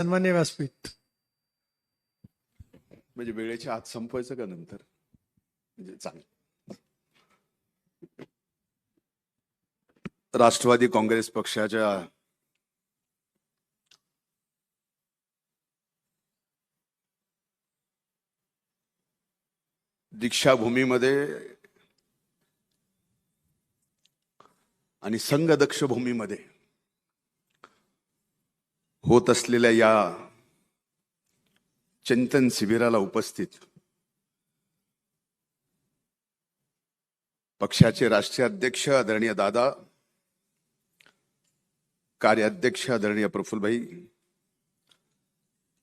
सन्मान्य व्यासपीठ. म्हणजे वेळेच्या आत संपवायचं का नंतर? म्हणजे चांगलं राष्ट्रवादी काँग्रेस पक्षाच्या दीक्षाभूमीमध्ये आणि संघ दक्ष भूमीमध्ये होत असलेल्या या चिंतन शिबिराला उपस्थित पक्षाचे राष्ट्रीय अध्यक्ष आदरणीय दादा कार्याध्यक्ष आदरणीय प्रफुलभाई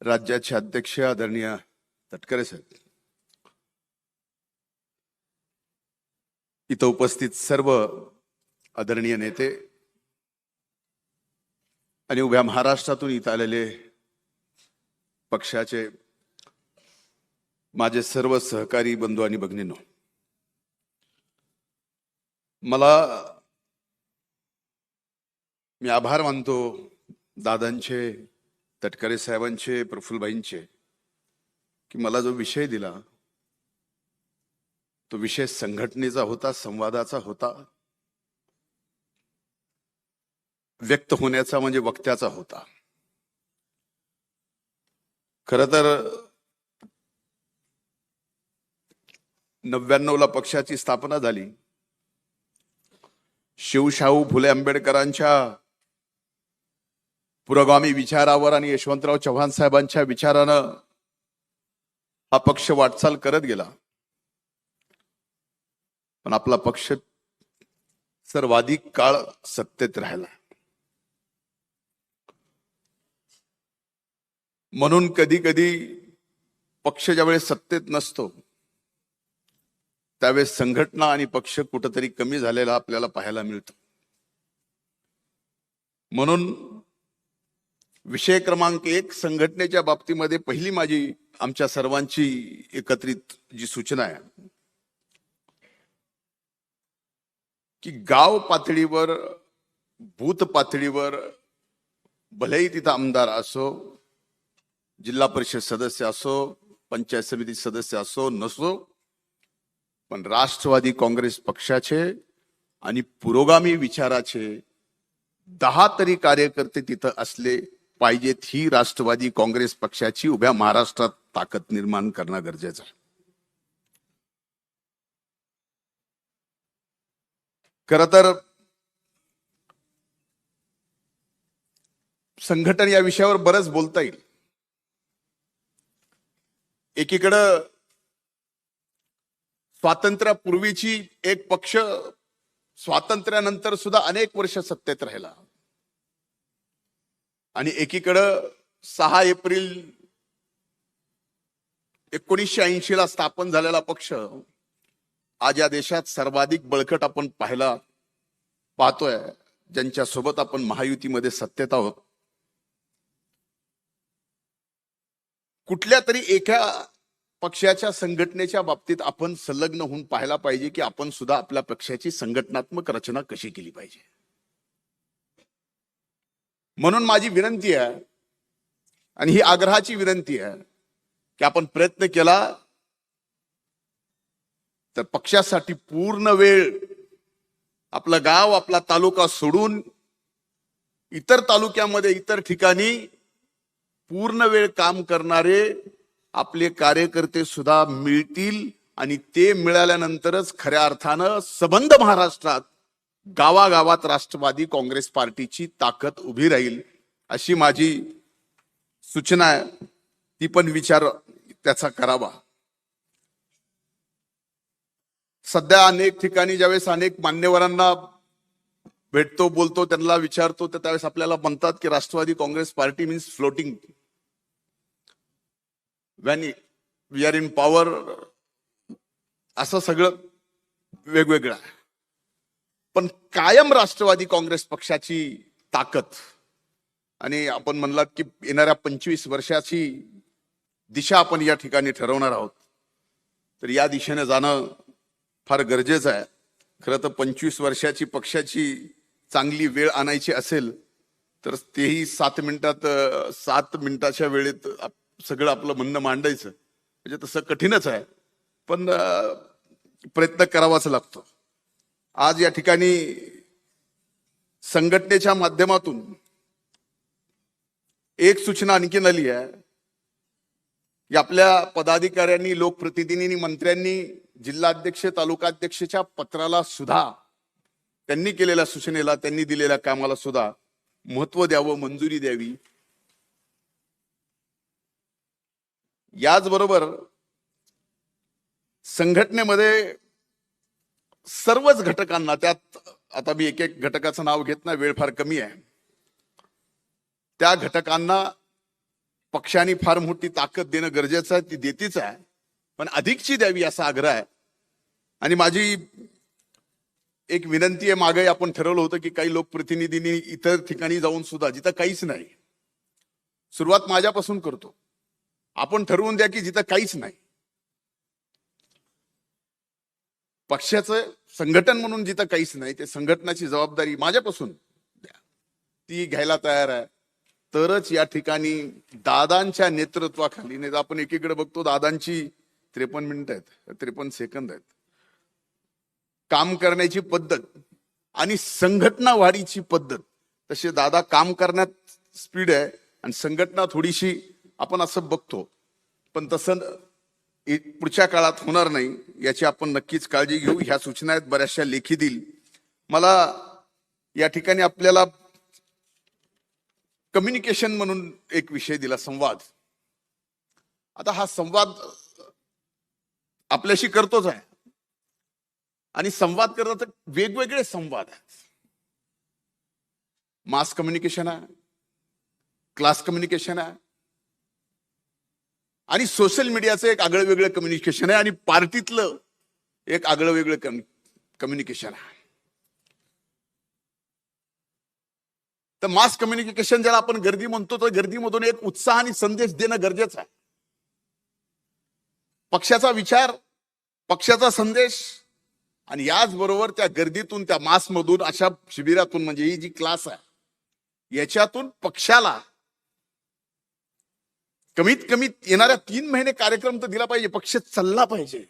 राज्याचे अध्यक्ष आदरणीय तटकरे साहेब इथं उपस्थित सर्व आदरणीय नेते आणि उभ्या महाराष्ट्रातून इथं आलेले पक्षाचे माझे सर्व सहकारी बंधू आणि भगिनींनो मला मी आभार मानतो दादांचे तटकरे साहेबांचे प्रफुलबाईंचे की मला जो विषय दिला तो विषय संघटनेचा होता संवादाचा होता व्यक्त होण्याचा म्हणजे वक्त्याचा होता. खर तर नव्याण्णवला पक्षाची स्थापना झाली. शिवशाहू फुले आंबेडकरांच्या पुरोगामी विचारावर आणि यशवंतराव चव्हाण साहेबांच्या विचारानं हा पक्ष वाटचाल करत गेला. पण आपला पक्ष सर्वाधिक काळ सत्तेत राहिला. म्हणून कधी कधी पक्ष ज्यावेळेस सत्तेत नसतो त्यावेळेस संघटना आणि पक्ष कुठंतरी कमी झालेला आपल्याला पाहायला मिळतो. म्हणून विषय क्रमांक एक संघटनेच्या बाबतीमध्ये पहिली माझी आमच्या सर्वांची एकत्रित जी सूचना आहे की गाव पातळीवर भूत पातळीवर भलेही तिथं आमदार असो जिल्हा परिषद सदस्य असो पंचायत समिती सदस्य असो नसो पण राष्ट्रवादी काँग्रेस पक्षाचे आणि पुरोगामी विचाराचे दहा तरी कार्यकर्ते तिथं असले पाहिजेत ही राष्ट्रवादी काँग्रेस पक्षाची उभ्या महाराष्ट्रात ताकद निर्माण करणं गरजेचं आहे. खर तर संघटन या विषयावर बरंच बोलता येईल. एकीकडं स्वातंत्र्यापूर्वीची एक पक्ष स्वातंत्र्यानंतर सुद्धा अनेक वर्ष सत्तेत राहिला. आणि एकीकडं सहा एप्रिल एकोणीसशे ऐंशी ला स्थापन झालेला पक्ष आज या देशात सर्वाधिक बळकट आपण पाहायला पाहतोय. ज्यांच्या सोबत आपण महायुतीमध्ये सत्तेत आहोत कुठल्या तरी एका पक्षाच्या संघटनेच्या बाबतीत आपण संलग्न होऊन पाहायला पाहिजे की आपण सुद्धा आपल्या पक्षाची संघटनात्मक रचना कशी केली पाहिजे. म्हणून माझी विनंती आहे आणि ही आग्रहाची विनंती आहे की आपण प्रयत्न केला तर पक्षासाठी पूर्ण वेळ आपलं गाव आपला तालुका सोडून इतर तालुक्यामध्ये इतर ठिकाणी पूर्ण वेळ काम करणारे आपले कार्यकर्ते सुद्धा मिळतील आणि ते मिळाल्यानंतरच खऱ्या अर्थानं सबंध महाराष्ट्रात गावागावात राष्ट्रवादी काँग्रेस पार्टीची ताकद उभी राहील अशी माझी सूचना आहे. ती पण विचार त्याचा करावा. सध्या अनेक ठिकाणी ज्यावेळेस अनेक मान्यवरांना भेटतो बोलतो त्यांना विचारतो तर त्यावेळेस आपल्याला म्हणतात की Rashtravadi Congress party means floating when we are in power असं सगळं वेगवेगळं आहे. पण कायम राष्ट्रवादी काँग्रेस पक्षाची ताकद आणि आपण म्हणलात की येणाऱ्या पंचवीस वर्षाची दिशा आपण या ठिकाणी ठरवणार आहोत तर या दिशेने जाणं फार गरजेचं आहे. खरं तर पंचवीस वर्षाची पक्षाची चांगली वेळ आणायची असेल तर तेही सात मिनिटात सात मिनिटाच्या वेळेत सगळं आपलं म्हणणं मांडायचं. म्हणजे तसं कठीणच आहे. पण प्रयत्न करावाच लागतो. आज या ठिकाणी संघटनेच्या माध्यमातून एक सूचना आणखीन आली आहे. की आपल्या पदाधिकाऱ्यांनी लोकप्रतिनिधींनी मंत्र्यांनी जिल्हाध्यक्ष तालुकाध्यक्षच्या पत्राला सुद्धा त्यांनी केलेल्या सूचनेला त्यांनी दिलेल्या कामाला सुद्धा महत्त्व द्यावं मंजुरी द्यावी. याचबरोबर संघटनेमध्ये सर्वच घटकांना त्यात आता मी एक एक घटकाचं नाव घेत ना वेळ फार कमी आहे. त्या घटकांना पक्षाने फार मोठी ताकद देणं गरजेचं आहे ती देतीच आहे पण अधिकची द्यावी असा आग्रह आहे. आणि माझी एक विनंती आहे मागे आपण ठरवलं होतं की काही लोकप्रतिनिधींनी इतर ठिकाणी जाऊन सुद्धा जिथं काहीच नाही सुरुवात माझ्यापासून करतो. आपण ठरवून द्या की जिथं काहीच नाही. पक्षाचं संघटन म्हणून जिथं काहीच नाही ते संघटनाची जबाबदारी माझ्यापासून द्या. ती घ्यायला तयार आहे. तरच या ठिकाणी दादांच्या नेतृत्वाखाली नाही आपण एकीकडे बघतो दादांची त्रेपन्न मिनिटं आहेत त्रेपन्न सेकंद आहेत. काम करण्याची पद्धत आणि संघटना वाढीची पद्धत. तसे दादा काम करण्यात स्पीड आहे आणि संघटना थोडीशी आपण असं बघतो. पण तसं पुढच्या काळात होणार नाही याची आपण नक्कीच काळजी घेऊ. ह्या सूचना आहेत बऱ्याचशा लेखी देईल. मला या ठिकाणी आपल्याला कम्युनिकेशन म्हणून एक विषय दिला संवाद. आता हा संवाद आपल्याशी करतोच आहे. आणि संवाद करतात तर वेगवेगळे संवाद आहेत. मास कम्युनिकेशन आहे क्लास कम्युनिकेशन आहे आणि सोशल मीडियाचं एक आगळं वेगळं कम्युनिकेशन आहे आणि पार्टीतलं एक आगळं वेगळं कम्युनिकेशन आहे. तर मास कम्युनिकेशन ज्याला आपण गर्दी म्हणतो तर गर्दीमधून एक उत्साह आणि संदेश देणं गरजेचं आहे. पक्षाचा विचार पक्षाचा संदेश आणि याचबरोबर त्या गर्दीतून त्या मासमधून अशा शिबिरातून म्हणजे ही जी क्लास आहे याच्यातून पक्षाला कमीत कमी येणाऱ्या तीन महिने कार्यक्रम तर दिला पाहिजे पक्ष चालला पाहिजे.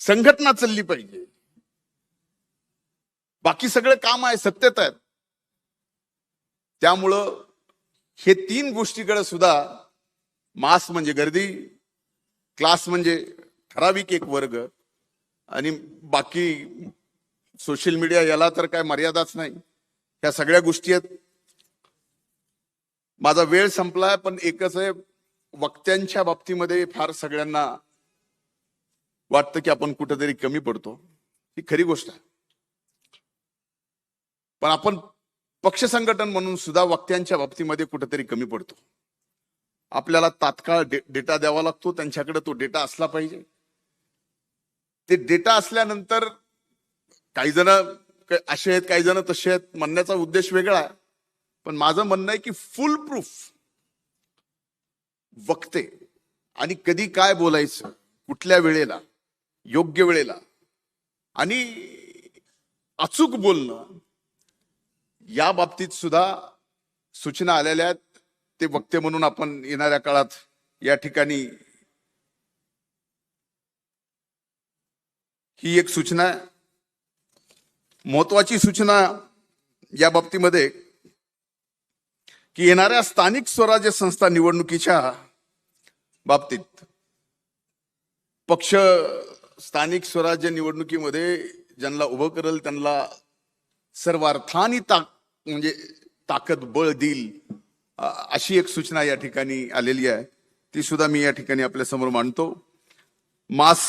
संघटना चालली पाहिजे. बाकी सगळं काम आहे सत्यत आहेत त्यामुळं हे तीन गोष्टीकडे सुद्धा मास म्हणजे गर्दी क्लास म्हणजे ठराविक एक वर्ग आणि बाकी सोशल मीडिया याला तर काय मर्यादाच नाही. ह्या सगळ्या गोष्टी आहेत. माझा वेळ संपलाय पण एकच आहे वक्त्यांच्या बाबतीमध्ये फार सगळ्यांना वाटतं की आपण कुठेतरी कमी पडतो. ही खरी गोष्ट आहे. पण आपण पक्ष संघटन म्हणून सुद्धा वक्त्यांच्या बाबतीमध्ये कुठेतरी कमी पडतो. आपल्याला तात्काळ डे- डेटा द्यावा लागतो त्यांच्याकडे तो डेटा असला पाहिजे. ते डेटा असल्यानंतर काही जण असे आहेत काही जण तसे आहेत म्हणण्याचा उद्देश वेगळा आहे. पण माझं म्हणणं आहे की फुल प्रूफ वक्ते आणि कधी काय बोलायचं कुठल्या वेळेला योग्य वेळेला आणि अचूक बोलणं या बाबतीत सुद्धा सूचना आलेल्या आहेत. ते वक्ते म्हणून आपण येणाऱ्या काळात या ठिकाणी ही एक सूचना आहे. महत्वाची सूचना या बाबतीमध्ये की येणाऱ्या स्थानिक स्वराज्य संस्था निवडणुकीच्या बाबतीत पक्ष स्थानिक स्वराज्य निवडणुकीमध्ये ज्यांना उभं करेल त्यांना सर्व अर्थाने ताक म्हणजे ताकद बळ देईल अशी एक सूचना या ठिकाणी आलेली आहे. ती सुद्धा मी या ठिकाणी आपल्यासमोर मांडतो. मास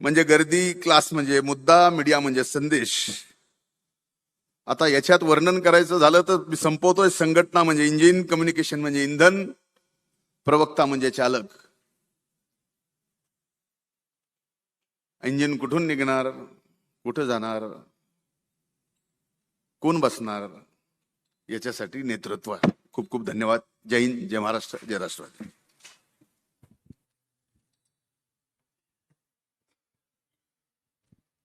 म्हणजे गर्दी क्लास म्हणजे मुद्दा मीडिया म्हणजे संदेश. आता याच्यात वर्णन करायचं झालं तर मी संपवतोय. संघटना म्हणजे इंजिन कम्युनिकेशन म्हणजे इंधन प्रवक्ता म्हणजे चालक. इंजिन कुठून निघणार? कुठं जाणार? कोण बसणार? याच्यासाठी नेतृत्व आहे. खूप खूप धन्यवाद. जय हिंद जय महाराष्ट्र जय राष्ट्रवादी.